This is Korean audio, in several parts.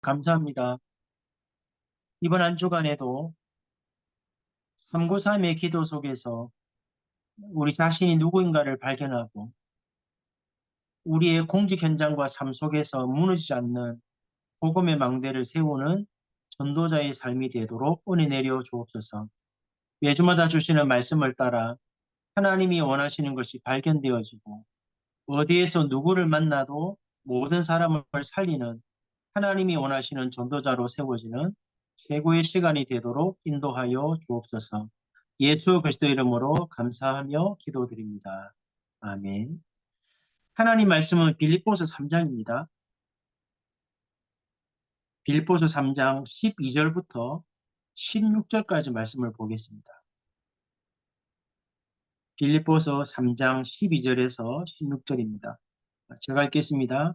감사합니다. 이번 한 주간에도 393의 기도 속에서 우리 자신이 누구인가를 발견하고 우리의 공직 현장과 삶 속에서 무너지지 않는 복음의 망대를 세우는 전도자의 삶이 되도록 은혜 내려 주옵소서. 매주마다 주시는 말씀을 따라 하나님이 원하시는 것이 발견되어지고 어디에서 누구를 만나도 모든 사람을 살리는 하나님이 원하시는 전도자로 세워지는 최고의 시간이 되도록 인도하여 주옵소서. 예수 그리스도 이름으로 감사하며 기도드립니다. 아멘. 하나님 말씀은 빌립보서 3장입니다. 빌립보서 3장 12절부터 16절까지 말씀을 보겠습니다. 빌립보서 3장 12절에서 16절입니다. 제가 읽겠습니다.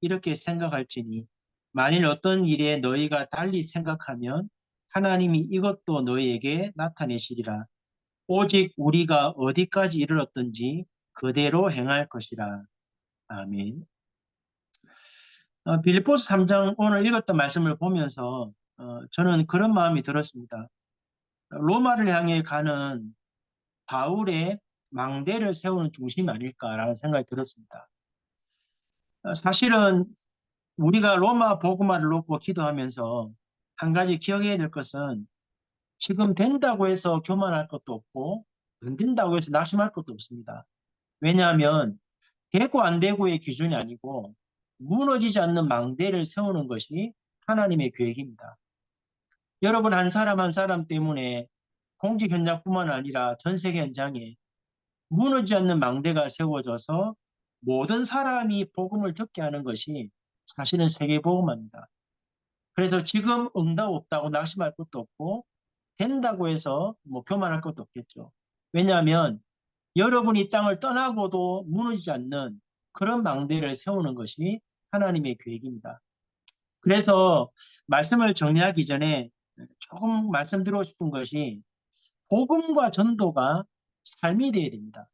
이렇게 생각할지니 만일 어떤 일에 너희가 달리 생각하면 하나님이 이것도 너희에게 나타내시리라. 오직 우리가 어디까지 이르렀든지 그대로 행할 것이라. 아멘. 어, 빌립보스 3장 오늘 읽었던 말씀을 보면서 어, 저는 그런 마음이 들었습니다. 로마를 향해 가는 바울의 망대를 세우는 중심 아닐까라는 생각이 들었습니다. 어, 사실은 우리가 로마 복음화를 놓고 기도하면서 한 가지 기억해야 될 것은 지금 된다고 해서 교만할 것도 없고 안 된다고 해서 낙심할 것도 없습니다. 왜냐하면 되고 안 되고의 기준이 아니고 무너지지 않는 망대를 세우는 것이 하나님의 계획입니다. 여러분 한 사람 한 사람 때문에 공직 현장뿐만 아니라 전 세계 현장에 무너지지 않는 망대가 세워져서 모든 사람이 복음을 듣게 하는 것이 사실은 세계 복음입니다. 그래서 지금 응답 없다고 낙심할 것도 없고 된다고 해서 뭐 교만할 것도 없겠죠. 왜냐하면 여러분이 땅을 떠나고도 무너지지 않는 그런 망대를 세우는 것이 하나님의 계획입니다. 그래서 말씀을 정리하기 전에 조금 말씀드리고 싶은 것이 복음과 전도가 삶이 되어야 됩니다.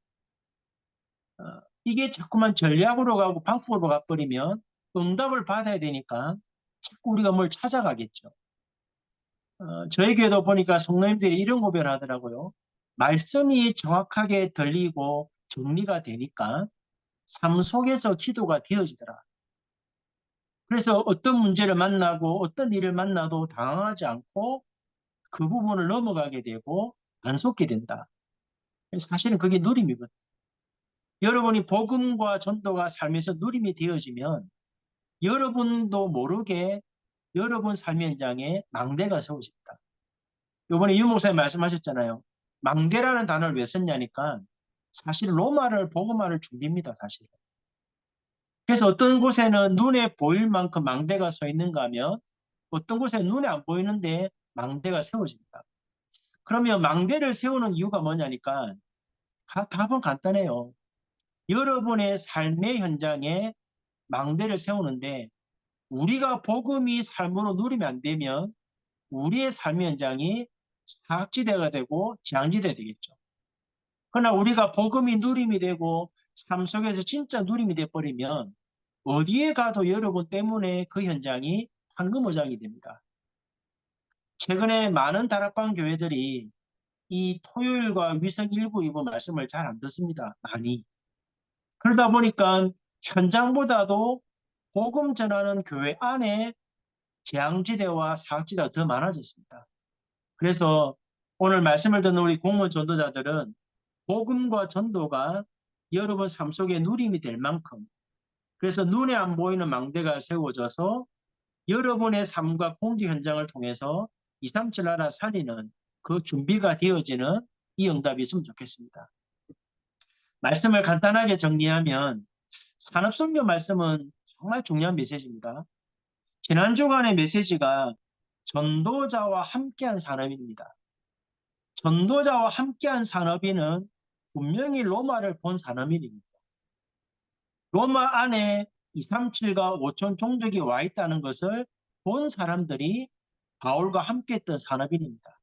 어, 이게 자꾸만 전략으로 가고 방법으로 가버리면 응답을 받아야 되니까 자꾸 우리가 뭘 찾아가겠죠. 어, 저희 교회도 보니까 성도님들이 이런 고백을 하더라고요. 말씀이 정확하게 들리고 정리가 되니까 삶 속에서 기도가 되어지더라. 그래서 어떤 문제를 만나고 어떤 일을 만나도 당황하지 않고 그 부분을 넘어가게 되고 안 속게 된다. 사실은 그게 누림이거든. 여러분이 복음과 전도가 삶에서 누림이 되어지면 여러분도 모르게 여러분 삶의 현장에 망대가 세워집니다. 이번에 유 목사님 말씀하셨잖아요. 망대라는 단어를 왜 썼냐니까 사실 로마를 복음화를 준비입니다. 사실. 그래서 어떤 곳에는 눈에 보일 만큼 망대가 서 있는가 하면 어떤 곳에 눈에 안 보이는데 망대가 세워집니다. 그러면 망대를 세우는 이유가 뭐냐니까 답은 간단해요. 여러분의 삶의 현장에 망대를 세우는데 우리가 복음이 삶으로 누리면 안 되면 우리의 삶의 현장이 사각지대가 되고 재앙지대가 되겠죠. 그러나 우리가 복음이 누림이 되고 삶 속에서 진짜 누림이 돼버리면 어디에 가도 여러분 때문에 그 현장이 황금어장이 됩니다. 최근에 많은 다락방 교회들이 이 토요일과 위성 1925 말씀을 잘 안 듣습니다. 많이. 그러다 보니까 현장보다도 복음 전하는 교회 안에 재앙지대와 사각지대가 더 많아졌습니다. 그래서 오늘 말씀을 듣는 우리 공무원 전도자들은 복음과 전도가 여러분 삶 속에 누림이 될 만큼 그래서 눈에 안 보이는 망대가 세워져서 여러분의 삶과 공직 현장을 통해서 237 나라 살리는 그 준비가 되어지는 이 응답이 있으면 좋겠습니다. 말씀을 간단하게 정리하면 산업선교 말씀은 정말 중요한 메시지입니다. 지난 주간의 메시지가 전도자와 함께한 산업입니다. 전도자와 함께한 산업인은 분명히 로마를 본 산업인입니다. 로마 안에 237과 5천 종족이 와 있다는 것을 본 사람들이 바울과 함께 했던 산업인입니다.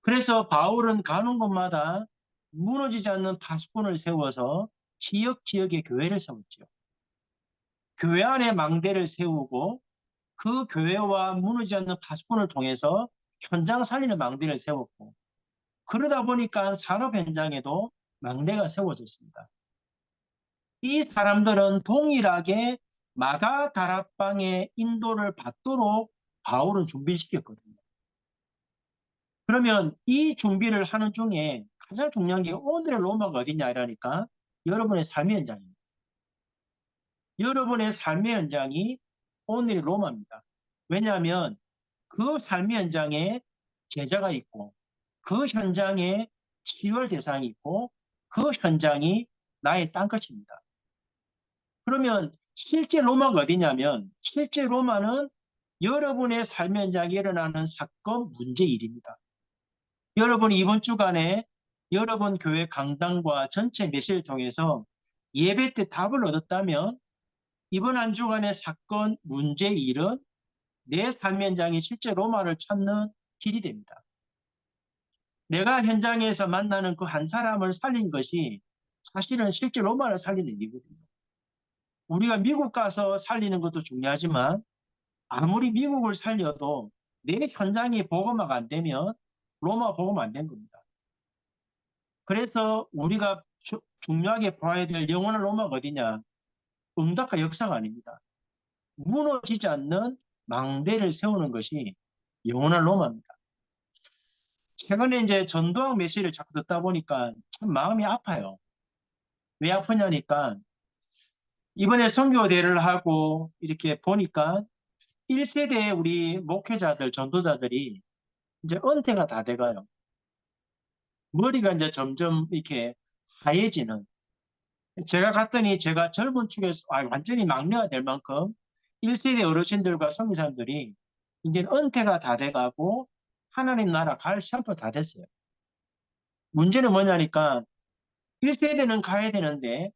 그래서 바울은 가는 곳마다 무너지지 않는 파수꾼을 세워서 지역 지역의 교회를 세웠죠. 교회 안에 망대를 세우고 그 교회와 무너지지 않는 파수꾼을 통해서 현장 살리는 망대를 세웠고 그러다 보니까 산업 현장에도 망대가 세워졌습니다. 이 사람들은 동일하게 마가 다락방의 인도를 받도록 바울은 준비를 시켰거든요. 그러면 이 준비를 하는 중에 가장 중요한 게 오늘의 로마가 어디냐 이러니까 여러분의 삶의 현장입니다. 여러분의 삶의 현장이 오늘의 로마입니다. 왜냐하면 그 삶의 현장에 제자가 있고 그 현장에 치유할 대상이 있고 그 현장이 나의 땅끝입니다. 그러면 실제 로마가 어디냐면 실제 로마는 여러분의 삶 현장에 일어나는 사건, 문제, 일입니다. 여러분이 이번 주간에 여러분 교회 강당과 전체 메시를 통해서 예배 때 답을 얻었다면 이번 한 주간의 사건, 문제, 일은 내삶 현장이 실제 로마를 찾는 길이 됩니다. 내가 현장에서 만나는 그 한 사람을 살린 것이 사실은 실제 로마를 살리는 일이거든요. 우리가 미국 가서 살리는 것도 중요하지만 아무리 미국을 살려도 내 현장이 보고마가 안 되면 로마 보고마 안된 겁니다. 그래서 우리가 주, 중요하게 봐야 될 영원한 로마가 어디냐? 응답과 역사가 아닙니다. 무너지지 않는 망대를 세우는 것이 영원한 로마입니다. 최근에 이제 전도학 메시를 자꾸 듣다 보니까 참 마음이 아파요. 왜 아프냐니까 이번에 선교대를 하고 이렇게 보니까 1세대 우리 목회자들, 전도자들이 이제 은퇴가 다 돼가요. 머리가 이제 점점 이렇게 하얘지는. 제가 갔더니 제가 젊은 축에서 아, 완전히 막내가 될 만큼 1세대 어르신들과 성교사님들이 이제 은퇴가 다 돼가고 하나님 나라 갈 시간표 다 됐어요. 문제는 뭐냐니까 1세대는 가야 되는데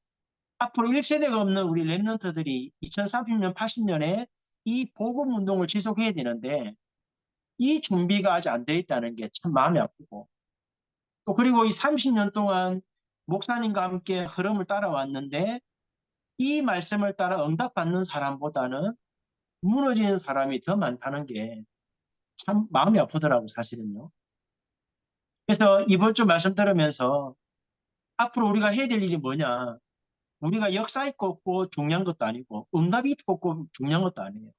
앞으로 1세대가 없는 우리 랩런트들이 2030년, 80년에 이 복음 운동을 지속해야 되는데 이 준비가 아직 안 돼 있다는 게 참 마음이 아프고 또 그리고 이 30년 동안 목사님과 함께 흐름을 따라왔는데 이 말씀을 따라 응답받는 사람보다는 무너지는 사람이 더 많다는 게 참 마음이 아프더라고 사실은요. 그래서 이번 주 말씀 들으면서 앞으로 우리가 해야 될 일이 뭐냐 우리가 역사 있고 없고 중요한 것도 아니고 응답이 있고 없고 중요한 것도 아니에요.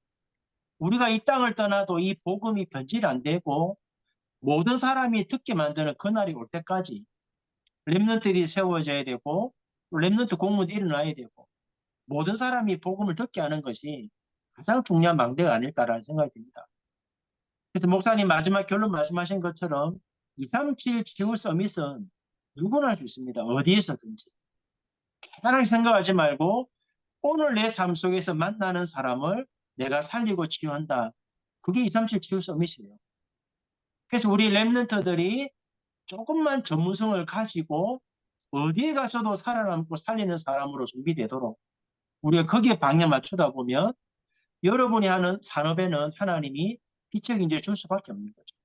우리가 이 땅을 떠나도 이 복음이 변질 안 되고 모든 사람이 듣게 만드는 그날이 올 때까지 랩런트들이 세워져야 되고 랩런트 공무도 일어나야 되고 모든 사람이 복음을 듣게 하는 것이 가장 중요한 망대가 아닐까라는 생각이 듭니다. 그래서 목사님 마지막 결론 말씀하신 것처럼 237 지구 서밋은 누구나 할 수 있습니다. 어디에서든지. 대단하게 생각하지 말고 오늘 내 삶 속에서 만나는 사람을 내가 살리고 치유한다. 그게 237 치유 서밋이에요. 그래서 우리 랩런트들이 조금만 전문성을 가지고 어디에 가서도 살아남고 살리는 사람으로 준비되도록 우리가 거기에 방향 맞추다 보면 여러분이 하는 산업에는 하나님이 빛을 이제 줄 수밖에 없는 거죠.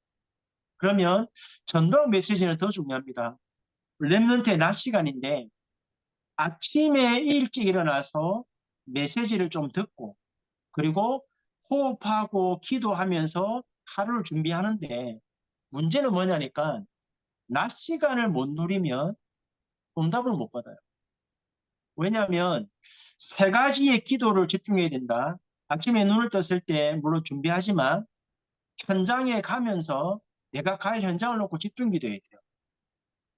그러면 전도학 메시지는 더 중요합니다. 랩런트의 낮 시간인데 아침에 일찍 일어나서 메시지를 좀 듣고 그리고 호흡하고 기도하면서 하루를 준비하는데 문제는 뭐냐니까 낮 시간을 못 누리면 응답을 못 받아요. 왜냐하면 세 가지의 기도를 집중해야 된다. 아침에 눈을 떴을 때 물론 준비하지만 현장에 가면서 내가 갈 현장을 놓고 집중 기도해야 돼요.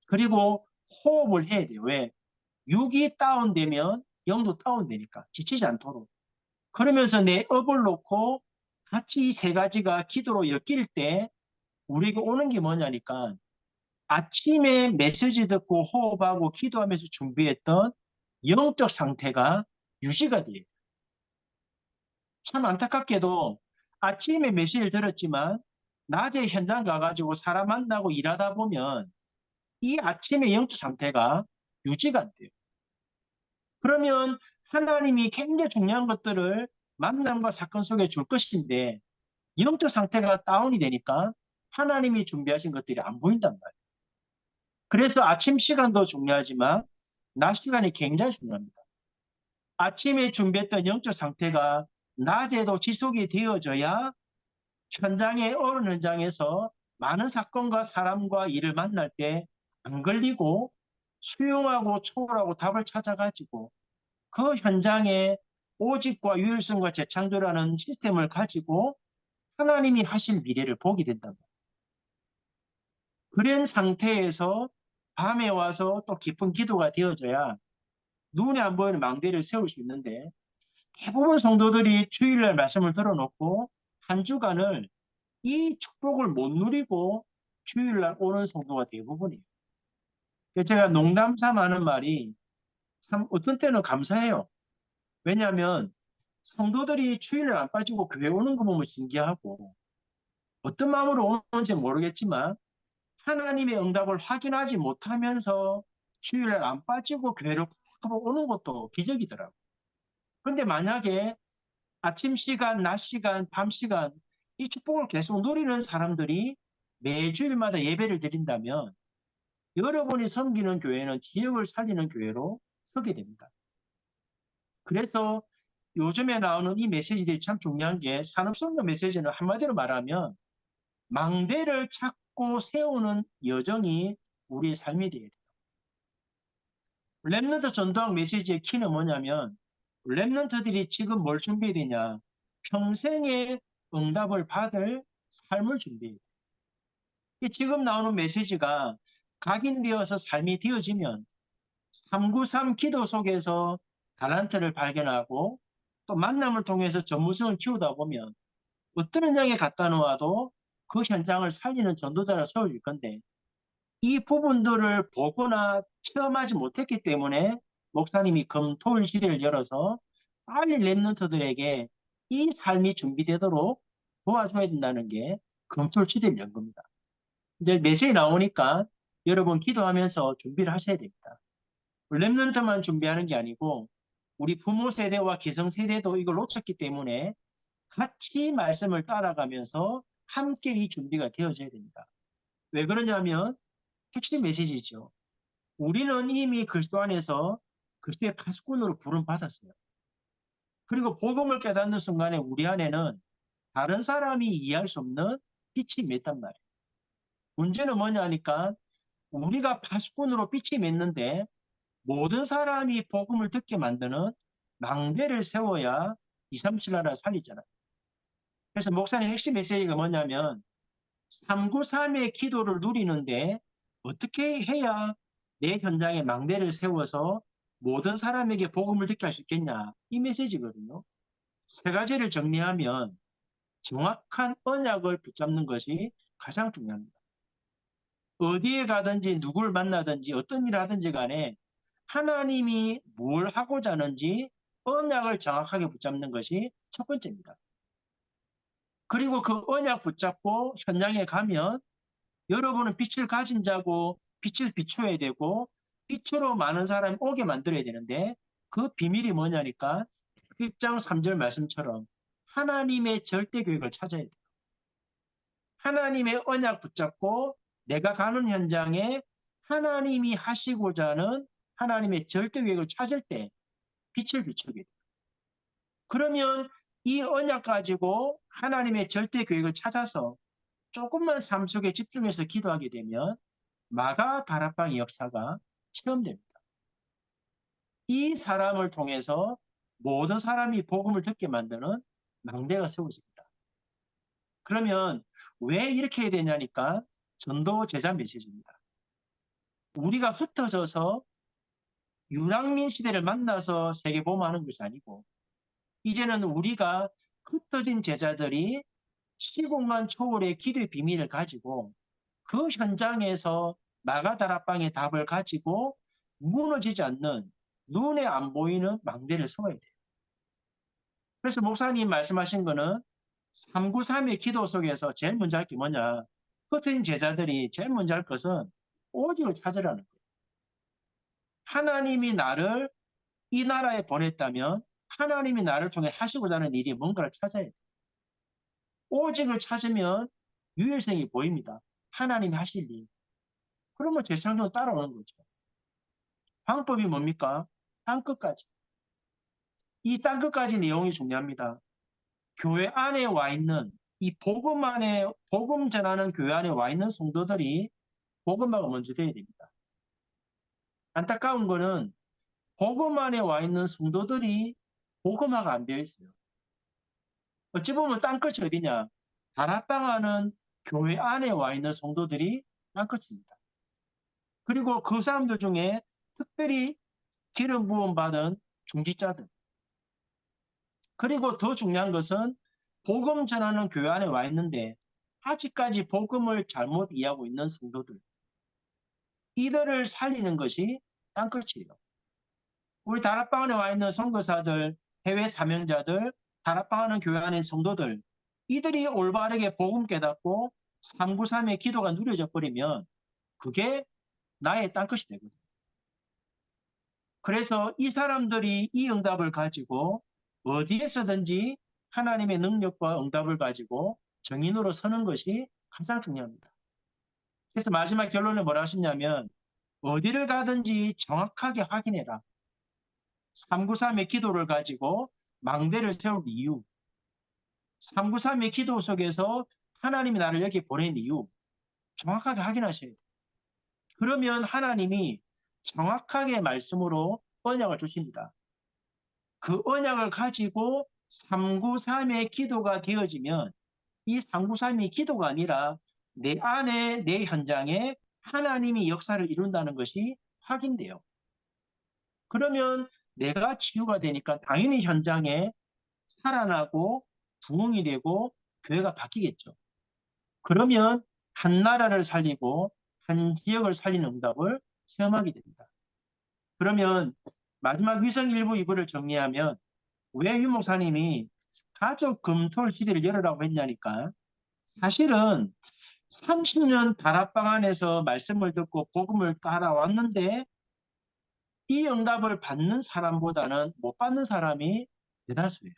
그리고 호흡을 해야 돼요. 왜? 6이 다운되면 0도 다운되니까 지치지 않도록. 그러면서 내 업을 놓고 같이 이 세 가지가 기도로 엮일 때 우리가 오는 게 뭐냐니까 아침에 메시지 듣고 호흡하고 기도하면서 준비했던 영적 상태가 유지가 돼요. 참 안타깝게도 아침에 메시지를 들었지만 낮에 현장 가가지고 사람 만나고 일하다 보면 이 아침의 영적 상태가 유지가 안 돼요. 그러면 하나님이 굉장히 중요한 것들을 만남과 사건 속에 줄 것인데 영적 상태가 다운이 되니까 하나님이 준비하신 것들이 안 보인단 말이에요. 그래서 아침 시간도 중요하지만 낮 시간이 굉장히 중요합니다. 아침에 준비했던 영적 상태가 낮에도 지속이 되어져야 현장에 어느 현장에서 많은 사건과 사람과 일을 만날 때 안 걸리고 수용하고 초월하고 답을 찾아가지고 그 현장에 오직과 유일성과 재창조라는 시스템을 가지고 하나님이 하실 미래를 보게 된다. 그런 상태에서 밤에 와서 또 깊은 기도가 되어져야 눈에 안 보이는 망대를 세울 수 있는데 대부분 성도들이 주일날 말씀을 들어놓고 한 주간을 이 축복을 못 누리고 주일날 오는 성도가 대부분이에요. 제가 농담 삼아 하는 말이 참 어떤 때는 감사해요. 왜냐하면 성도들이 주일날 안 빠지고 교회 오는 거 보면 신기하고 어떤 마음으로 오는지 모르겠지만 하나님의 응답을 확인하지 못하면서 주일날 안 빠지고 교회로 오는 것도 기적이더라고요. 그런데 만약에 아침 시간, 낮 시간, 밤 시간 이 축복을 계속 누리는 사람들이 매주일마다 예배를 드린다면 여러분이 섬기는 교회는 지역을 살리는 교회로 서게 됩니다. 그래서 요즘에 나오는 이 메시지들이 참 중요한 게 산업성도 메시지는 한마디로 말하면 망대를 찾고 세우는 여정이 우리의 삶이 되어야 돼요. 랩런트 전도학 메시지의 키는 뭐냐면 랩런트들이 지금 뭘 준비해야 되냐 평생의 응답을 받을 삶을 준비해야 돼요. 지금 나오는 메시지가 각인되어서 삶이 되어지면 393 기도 속에서 달란트를 발견하고 또 만남을 통해서 전무성을 키우다 보면 어떤 현장에 갖다 놓아도 그 현장을 살리는 전도자로 세워질 건데 이 부분들을 보거나 체험하지 못했기 때문에 목사님이 금토일 시대를 열어서 빨리 랩런트들에게 이 삶이 준비되도록 도와줘야 된다는 게 금토일 시대를 연 겁니다. 이제 메시지 나오니까 여러분 기도하면서 준비를 하셔야 됩니다. 랩런트만 준비하는 게 아니고 우리 부모 세대와 기성 세대도 이걸 놓쳤기 때문에 같이 말씀을 따라가면서 함께 이 준비가 되어져야 됩니다. 왜 그러냐면 핵심 메시지죠. 우리는 이미 그리스도 안에서 그리스도의 파수꾼으로 부름 받았어요. 그리고 복음을 깨닫는 순간에 우리 안에는 다른 사람이 이해할 수 없는 빛이 맺단 말이에요. 문제는 뭐냐니까 우리가 파수꾼으로 빛이 맺는데 모든 사람이 복음을 듣게 만드는 망대를 세워야 237 나라 살리잖아요. 그래서 목사님 핵심 메시지가 뭐냐면 393의 기도를 누리는데 어떻게 해야 내 현장에 망대를 세워서 모든 사람에게 복음을 듣게 할 수 있겠냐 이 메시지거든요. 세 가지를 정리하면 정확한 언약을 붙잡는 것이 가장 중요합니다. 어디에 가든지 누구를 만나든지 어떤 일을 하든지 간에 하나님이 뭘 하고자 하는지 언약을 정확하게 붙잡는 것이 첫 번째입니다. 그리고 그 언약 붙잡고 현장에 가면 여러분은 빛을 가진 자고 빛을 비춰야 되고 빛으로 많은 사람이 오게 만들어야 되는데 그 비밀이 뭐냐니까 1장 3절 말씀처럼 하나님의 절대 교육을 찾아야 돼요. 하나님의 언약 붙잡고 내가 가는 현장에 하나님이 하시고자 하는 하나님의 절대 계획을 찾을 때 빛을 비추게 돼요. 그러면 이 언약 가지고 하나님의 절대 계획을 찾아서 조금만 삶 속에 집중해서 기도하게 되면 마가 다락방의 역사가 체험됩니다. 이 사람을 통해서 모든 사람이 복음을 듣게 만드는 망대가 세워집니다. 그러면 왜 이렇게 해야 되냐니까 전도 제자 메시지입니다. 우리가 흩어져서 유랑민 시대를 만나서 세계보험하는 것이 아니고 이제는 우리가 흩어진 제자들이 시공간 초월의 기도의 비밀을 가지고 그 현장에서 마가다락방의 답을 가지고 무너지지 않는 눈에 안 보이는 망대를 세워야 돼요. 그래서 목사님 말씀하신 거는 393의 기도 속에서 제일 먼저 할 게 뭐냐. 흩어진 제자들이 제일 먼저 할 것은 오직을 찾으라는 거예요. 하나님이 나를 이 나라에 보냈다면 하나님이 나를 통해 하시고자 하는 일이 뭔가를 찾아야 돼요. 오직을 찾으면 유일성이 보입니다. 하나님이 하실 일. 그러면 재창조는 따라오는 거죠. 방법이 뭡니까? 땅끝까지. 이 땅끝까지 내용이 중요합니다. 교회 안에 와 있는 이 복음 안에 복음 전하는 교회 안에 와 있는 성도들이 복음화가 먼저 돼야 됩니다. 안타까운 거는 복음 안에 와 있는 성도들이 복음화가 안 되어 있어요. 어찌 보면 땅끝이 어디냐? 다락방하는 교회 안에 와 있는 성도들이 땅끝입니다. 그리고 그 사람들 중에 특별히 기름 부음 받은 중지자들. 그리고 더 중요한 것은 복음 전하는 교회 안에 와 있는데 아직까지 복음을 잘못 이해하고 있는 성도들. 이들을 살리는 것이 땅끝이에요. 우리 다락방 안에 와 있는 선교사들, 해외 사명자들, 다락방 하는 교회 안에 성도들, 이들이 올바르게 복음 깨닫고 393의 기도가 누려져 버리면 그게 나의 땅끝이 되거든요. 그래서 이 사람들이 이 응답을 가지고 어디에서든지 하나님의 능력과 응답을 가지고 정인으로 서는 것이 가장 중요합니다. 그래서 마지막 결론을 뭐라 하셨냐면 어디를 가든지 정확하게 확인해라. 393의 기도를 가지고 망대를 세울 이유 393의 기도 속에서 하나님이 나를 여기 보낸 이유 정확하게 확인하셔야 돼요. 그러면 하나님이 정확하게 말씀으로 언약을 주십니다. 그 언약을 가지고 393의 기도가 되어지면 이 393이 기도가 아니라 내 안에 내 현장에 하나님이 역사를 이룬다는 것이 확인돼요. 그러면 내가 치유가 되니까 당연히 현장에 살아나고 부흥이 되고 교회가 바뀌겠죠. 그러면 한 나라를 살리고 한 지역을 살리는 응답을 체험하게 됩니다. 그러면 마지막 위성 1부 2부를 정리하면 왜 유목사님이 가족 금토 시대를 열으라고 했냐니까 사실은 30년 다락방 안에서 말씀을 듣고 복음을 따라왔는데 이 응답을 받는 사람보다는 못 받는 사람이 대다수예요.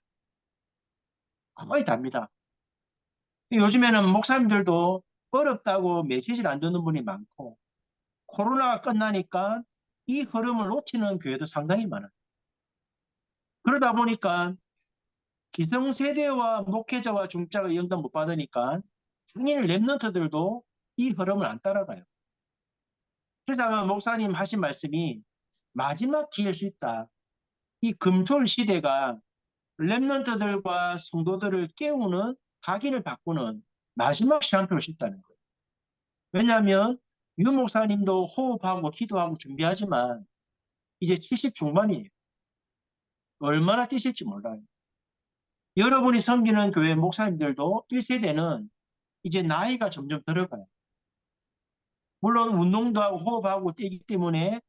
거의 답니다. 요즘에는 목사님들도 어렵다고 메시지를 안 듣는 분이 많고 코로나가 끝나니까 이 흐름을 놓치는 교회도 상당히 많아요. 그러다 보니까 기성세대와 목회자와 중자가 영감 못 받으니까 당연히 랩런트들도 이 흐름을 안 따라가요. 그래서 아마 목사님 하신 말씀이 마지막 기회일 수 있다. 이 금토일 시대가 랩런트들과 성도들을 깨우는 각인을 바꾸는 마지막 시간표일 수 있다는 거예요. 왜냐하면 유 목사님도 호흡하고 기도하고 준비하지만 이제 70 중반이에요. 얼마나 뛰실지 몰라요. 여러분이 섬기는 교회 목사님들도 1세대는 이제 나이가 점점 들어가요. 물론 운동도 하고 호흡하고 뛰기 때문에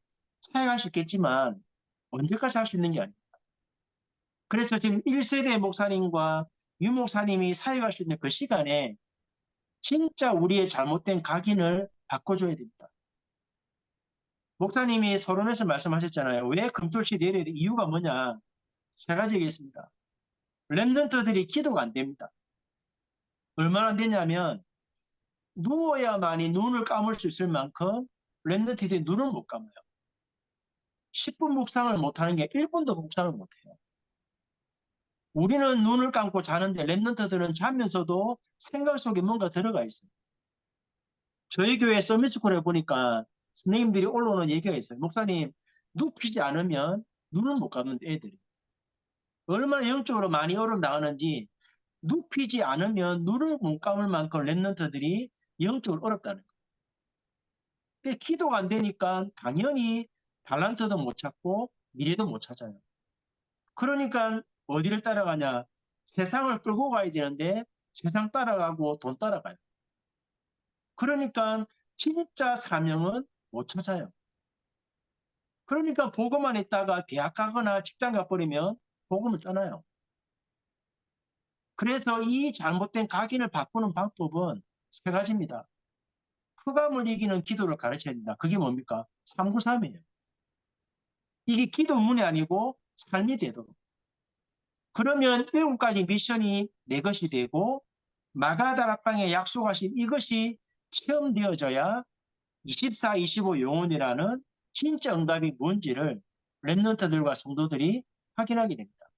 사용할 수 있겠지만 언제까지 할 수 있는 게 아닙니다. 그래서 지금 1세대 목사님과 유 목사님이 사용할 수 있는 그 시간에 진짜 우리의 잘못된 각인을 바꿔줘야 됩니다. 목사님이 서론에서 말씀하셨잖아요. 왜 금토시 내려야 돼? 이유가 뭐냐? 세 가지겠습니다. 랩런트들이 기도가 안 됩니다. 얼마나 안 되냐면 누워야만이 눈을 감을 수 있을 만큼 랩런트들이 눈을 못 감아요. 10분 묵상을 못하는 게 1분도 묵상을 못해요. 우리는 눈을 감고 자는데 랩런트들은 자면서도 생각 속에 뭔가 들어가 있어요. 저희 교회 서밋스쿨에 보니까 선생님들이 올라오는 얘기가 있어요. 목사님 눕히지 않으면 눈을 못 감는 애들이. 얼마나 영적으로 많이 어려움 당하는지 눕히지 않으면 눈을 못 감을 만큼 랩런트들이 영적으로 어렵다는 거예요. 기도가 안 되니까 당연히 달란트도 못 찾고 미래도 못 찾아요. 그러니까 어디를 따라가냐? 세상을 끌고 가야 되는데 세상 따라가고 돈 따라가요. 그러니까 진짜 사명은 못 찾아요. 그러니까 복음만 있다가 가거나 직장 가버리면 복음을 떠나요. 그래서 이 잘못된 각인을 바꾸는 방법은 세 가지입니다. 흑암을 이기는 기도를 가르쳐야 된다. 그게 뭡니까? 393이에요. 이게 기도문이 아니고 삶이 되도록. 그러면 일곱 가지 미션이 내 것이 되고 마가다락방에 약속하신 이것이 체험되어져야 24, 25 영혼이라는 진짜 응답이 뭔지를 랩런트들과 성도들이 확인하게 됩니다.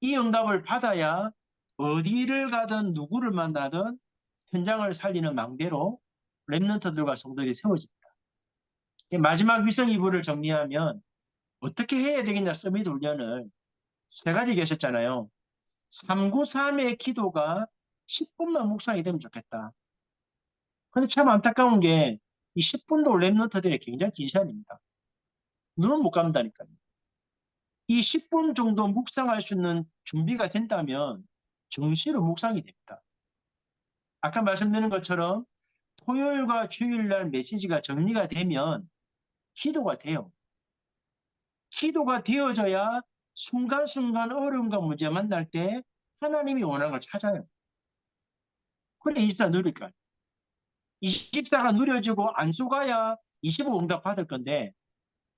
이 응답을 받아야 어디를 가든 누구를 만나든 현장을 살리는 망대로 랩런트들과 성도들이 세워집니다. 마지막 위성 2부를 정리하면 어떻게 해야 되겠냐 서밋 훈련을 세 가지 계셨잖아요. 393의 기도가 10분만 묵상이 되면 좋겠다. 근데 참 안타까운 게 이 10분도 랩런트들이 굉장히 긴 시간입니다. 눈은 못 감다니까요. 이 10분 정도 묵상할 수 있는 준비가 된다면 정시로 묵상이 됩니다. 아까 말씀드린 것처럼 토요일과 주일날 메시지가 정리가 되면 기도가 돼요. 기도가 되어져야 순간순간 어려움과 문제 만날 때 하나님이 원하는 걸 찾아요. 그래 24 누릴 거야. 24가 누려지고 안 속아야 25 응답 받을 건데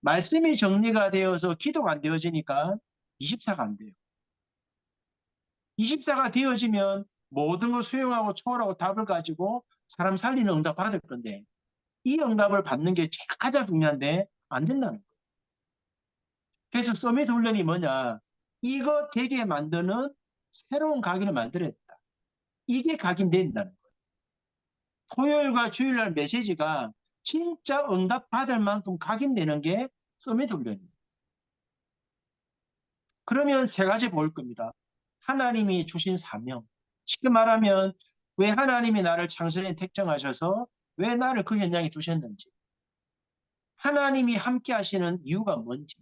말씀이 정리가 되어서 기도가 안 되어지니까 24가 안 돼요. 24가 되어지면 모든 걸 수용하고 초월하고 답을 가지고 사람 살리는 응답 받을 건데 이 응답을 받는 게 가장 중요한데 안 된다는 거예요. 그래서 서밋 훈련이 뭐냐 이거 되게 만드는 새로운 만들어야 된다. 이게 각인된다는 거예요. 토요일과 주일날 메시지가 진짜 응답 받을 만큼 각인되는 게 서밋 훈련입니다. 그러면 세 가지 보일 겁니다. 하나님이 주신 사명. 쉽게 말하면 왜 하나님이 나를 창세에 택정하셔서 왜 나를 그 현장에 두셨는지. 하나님이 함께 하시는 이유가 뭔지.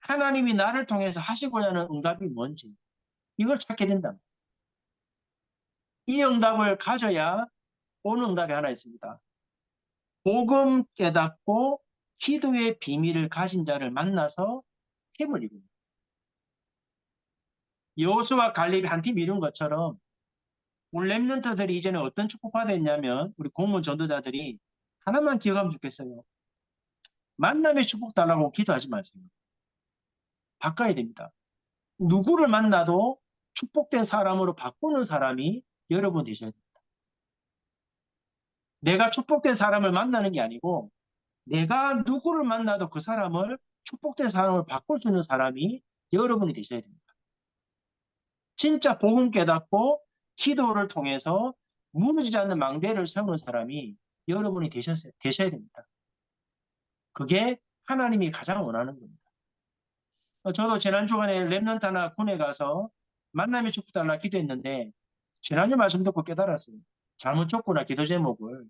하나님이 나를 통해서 하시고자 하는 응답이 뭔지. 이걸 찾게 된다. 이 응답을 가져야 오는 응답이 하나 있습니다. 복음 깨닫고 기도의 비밀을 가진 자를 만나서 힘을 이룹니다. 여호수와 갈렙이 한 팀 이룬 것처럼 우리 랩런트들이 이제는 어떤 축복받았냐면 우리 공무원 전도자들이 하나만 기억하면 좋겠어요. 만남의 축복 달라고 기도하지 마세요. 바꿔야 됩니다. 누구를 만나도 축복된 사람으로 바꾸는 사람이 여러분 되셔야 됩니다. 내가 축복된 사람을 만나는 게 아니고 내가 누구를 만나도 그 사람을 축복된 사람을 바꿀 수 있는 사람이 여러분이 되셔야 됩니다. 진짜 복음 깨닫고 기도를 통해서 무너지지 않는 망대를 세우는 사람이 여러분이 되셨어요, 되셔야 됩니다. 그게 하나님이 가장 원하는 겁니다. 어, 저도 지난 주간에 하나 군에 가서 만남의 축복 달라 기도했는데 지난주 말씀 듣고 깨달았어요. 잘못 줬구나 기도 제목을.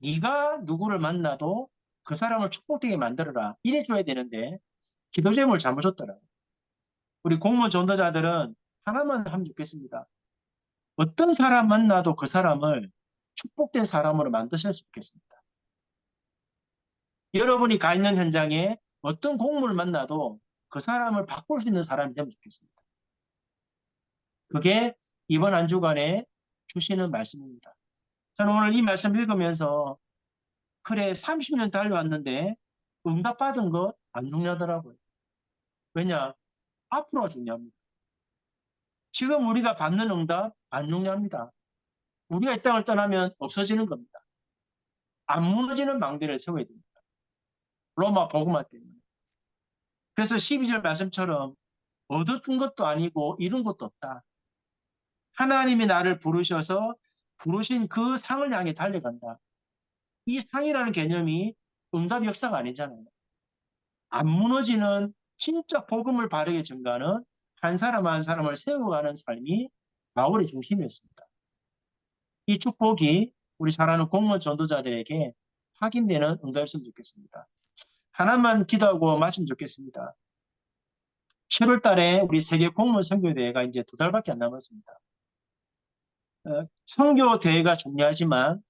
네가 누구를 만나도 그 사람을 축복되게 만들어라. 이래 줘야 되는데 기도 제목을 잘못 줬더라. 우리 공무원 전도자들은 하나만 하면 좋겠습니다. 어떤 사람 만나도 그 사람을 축복된 사람으로 만드셨으면 좋겠습니다. 여러분이 가 있는 현장에 어떤 공무를 만나도 그 사람을 바꿀 수 있는 사람이 되면 좋겠습니다. 그게 이번 한 주간에 주시는 말씀입니다. 저는 오늘 이 말씀 읽으면서 그래 30년 달려왔는데 응답받은 것 안 중요하더라고요. 왜냐? 앞으로가 중요합니다. 지금 우리가 받는 응답 안 중요합니다. 우리가 이 땅을 떠나면 없어지는 겁니다. 안 무너지는 망대를 세워야 됩니다. 로마 복음화 때문에. 그래서 12절 말씀처럼 얻었던 것도 아니고 이룬 것도 없다. 하나님이 나를 부르셔서 부르신 그 상을 향해 달려간다. 이 상이라는 개념이 응답 역사가 아니잖아요. 안 무너지는 진짜 복음을 바르게 전가하는 한 사람 한 사람을 세워가는 삶이 바울의 중심이었습니다. 이 축복이 우리 사랑하는 공무원 전도자들에게 확인되는 응답이었으면 좋겠습니다. 하나만 기도하고 마치면 좋겠습니다. 7월 달에 우리 세계 공무원 선교대회가 이제 두 달밖에 안 남았습니다. 어, 선교대회가 중요하지만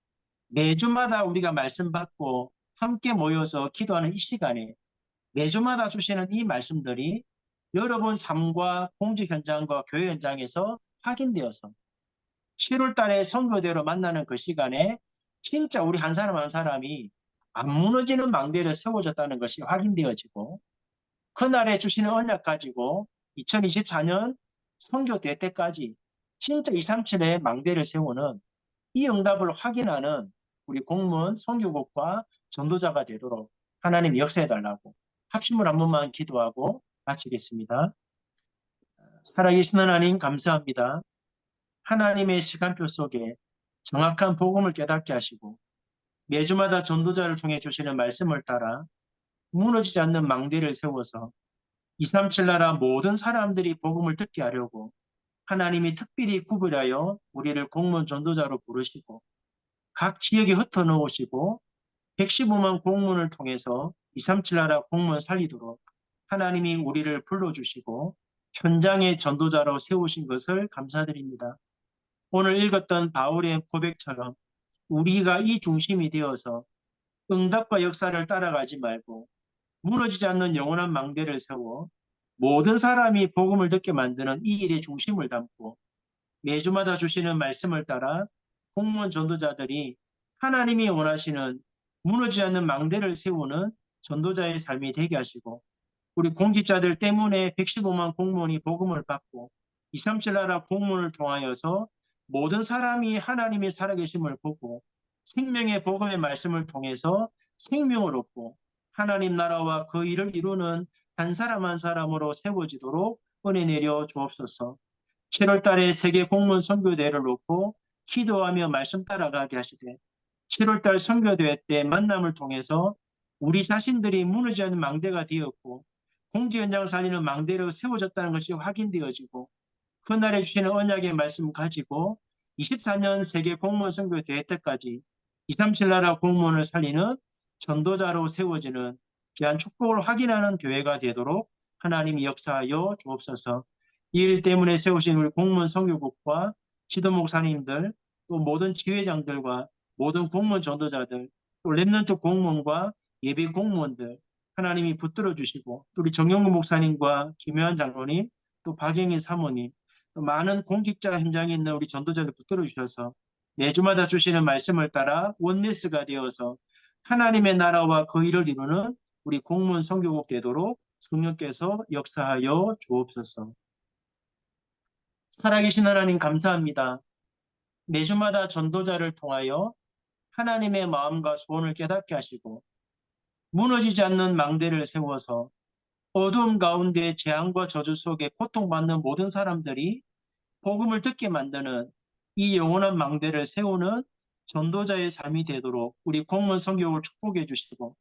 매주마다 우리가 말씀 받고 함께 모여서 기도하는 이 시간에 매주마다 주시는 이 말씀들이 여러분 삶과 공직 현장과 교회 현장에서 확인되어서 7월 달에 선교대로 만나는 그 시간에 진짜 우리 한 사람 한 사람이 안 무너지는 망대를 세워졌다는 것이 확인되어지고 그날에 주시는 언약 가지고 2024년 선교대 때까지 진짜 237의 망대를 세우는 이 응답을 확인하는 우리 공무원 선교국과 전도자가 되도록 하나님 역사해 달라고 합심을 한 번만 기도하고 마치겠습니다. 살아계신 하나님 감사합니다. 하나님의 시간표 속에 정확한 복음을 깨닫게 하시고 매주마다 전도자를 통해 주시는 말씀을 따라 무너지지 않는 망대를 세워서 237 나라 모든 사람들이 복음을 듣게 하려고 하나님이 특별히 구별하여 우리를 공무원 전도자로 부르시고 각 지역에 흩어 놓으시고 115만 공무원을 통해서 237 나라 공무원 살리도록 하나님이 우리를 불러주시고 현장의 전도자로 세우신 것을 감사드립니다. 오늘 읽었던 바울의 고백처럼 우리가 이 중심이 되어서 응답과 역사를 따라가지 말고 무너지지 않는 영원한 망대를 세워 모든 사람이 복음을 듣게 만드는 이 일의 중심을 담고 매주마다 주시는 말씀을 따라 공무원 전도자들이 하나님이 원하시는 무너지지 않는 망대를 세우는 전도자의 삶이 되게 하시고 우리 공직자들 때문에 115만 공무원이 복음을 받고 237 나라 공무원을 통하여서 모든 사람이 하나님의 살아계심을 보고 생명의 복음의 말씀을 통해서 생명을 얻고 하나님 나라와 그 일을 이루는 한 사람 한 사람으로 세워지도록 은혜 내려 주옵소서. 7월 달에 세계 공무원 선교대회를 놓고 기도하며 말씀 따라가게 하시되 7월 달 선교대회 때 만남을 통해서 우리 자신들이 무너지지 않는 망대가 되었고 공지 현장을 살리는 망대로 세워졌다는 것이 확인되어지고 그날에 주시는 언약의 말씀 가지고 24년 세계 공무원 선교 대회 때까지 237 나라 공무원을 살리는 전도자로 세워지는 귀한 축복을 확인하는 교회가 되도록 하나님이 역사하여 주옵소서. 이 일 때문에 세우신 우리 공무원 선교국과 지도 목사님들 또 모든 지회장들과 모든 공무원 전도자들 또 랩런트 공무원과 예비 공무원들 하나님이 붙들어 주시고 또 우리 정영구 목사님과 김효한 장로님 또 박영희 사모님 또 많은 공직자 현장에 있는 우리 전도자들 붙들어 주셔서 매주마다 주시는 말씀을 따라 원네스가 되어서 하나님의 나라와 그 일을 이루는 우리 공무원 성교국 되도록 성령께서 역사하여 주옵소서. 살아계신 하나님 감사합니다. 매주마다 전도자를 통하여 하나님의 마음과 소원을 깨닫게 하시고 무너지지 않는 망대를 세워서 어두움 가운데 재앙과 저주 속에 고통받는 모든 사람들이 복음을 듣게 만드는 이 영원한 망대를 세우는 전도자의 삶이 되도록 우리 공무원 성교를 축복해 주시고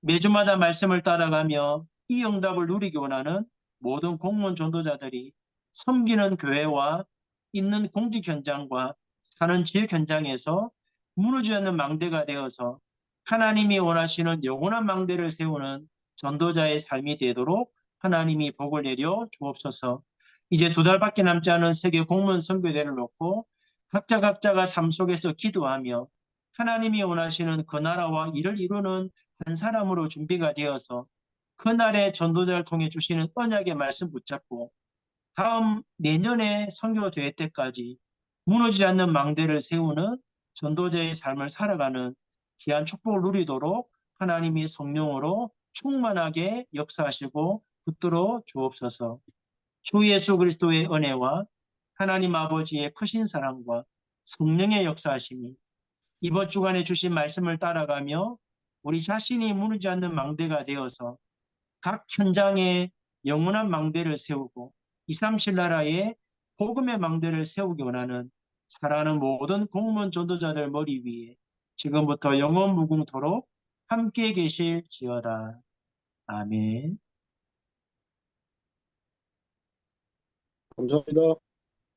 매주마다 말씀을 따라가며 이 응답을 누리기 원하는 모든 공무원 전도자들이 섬기는 교회와 있는 공직 현장과 사는 지역 현장에서 무너지지 않는 망대가 되어서 하나님이 원하시는 영원한 망대를 세우는 전도자의 삶이 되도록 하나님이 복을 내려 주옵소서. 이제 두 달밖에 남지 않은 세계 공무원 선교대를 놓고 각자 각자가 삶 속에서 기도하며 하나님이 원하시는 그 나라와 이를 이루는 한 사람으로 준비가 되어서 그날의 전도자를 통해 주시는 언약의 말씀 붙잡고 다음 내년에 선교대회 때까지 무너지지 않는 망대를 세우는 전도자의 삶을 살아가는 귀한 축복을 누리도록 하나님이 성령으로 충만하게 역사하시고 붙들어 주옵소서. 주 예수 그리스도의 은혜와 하나님 아버지의 크신 사랑과 성령의 역사하심이 이번 주간에 주신 말씀을 따라가며 우리 자신이 무너지지 않는 망대가 되어서 각 현장에 영원한 망대를 세우고 237 나라에 복음의 망대를 세우기 원하는 사랑하는 모든 공무원 전도자들 머리 위에 지금부터 영원 무궁토록 함께 계실지어다. 아멘. 감사합니다.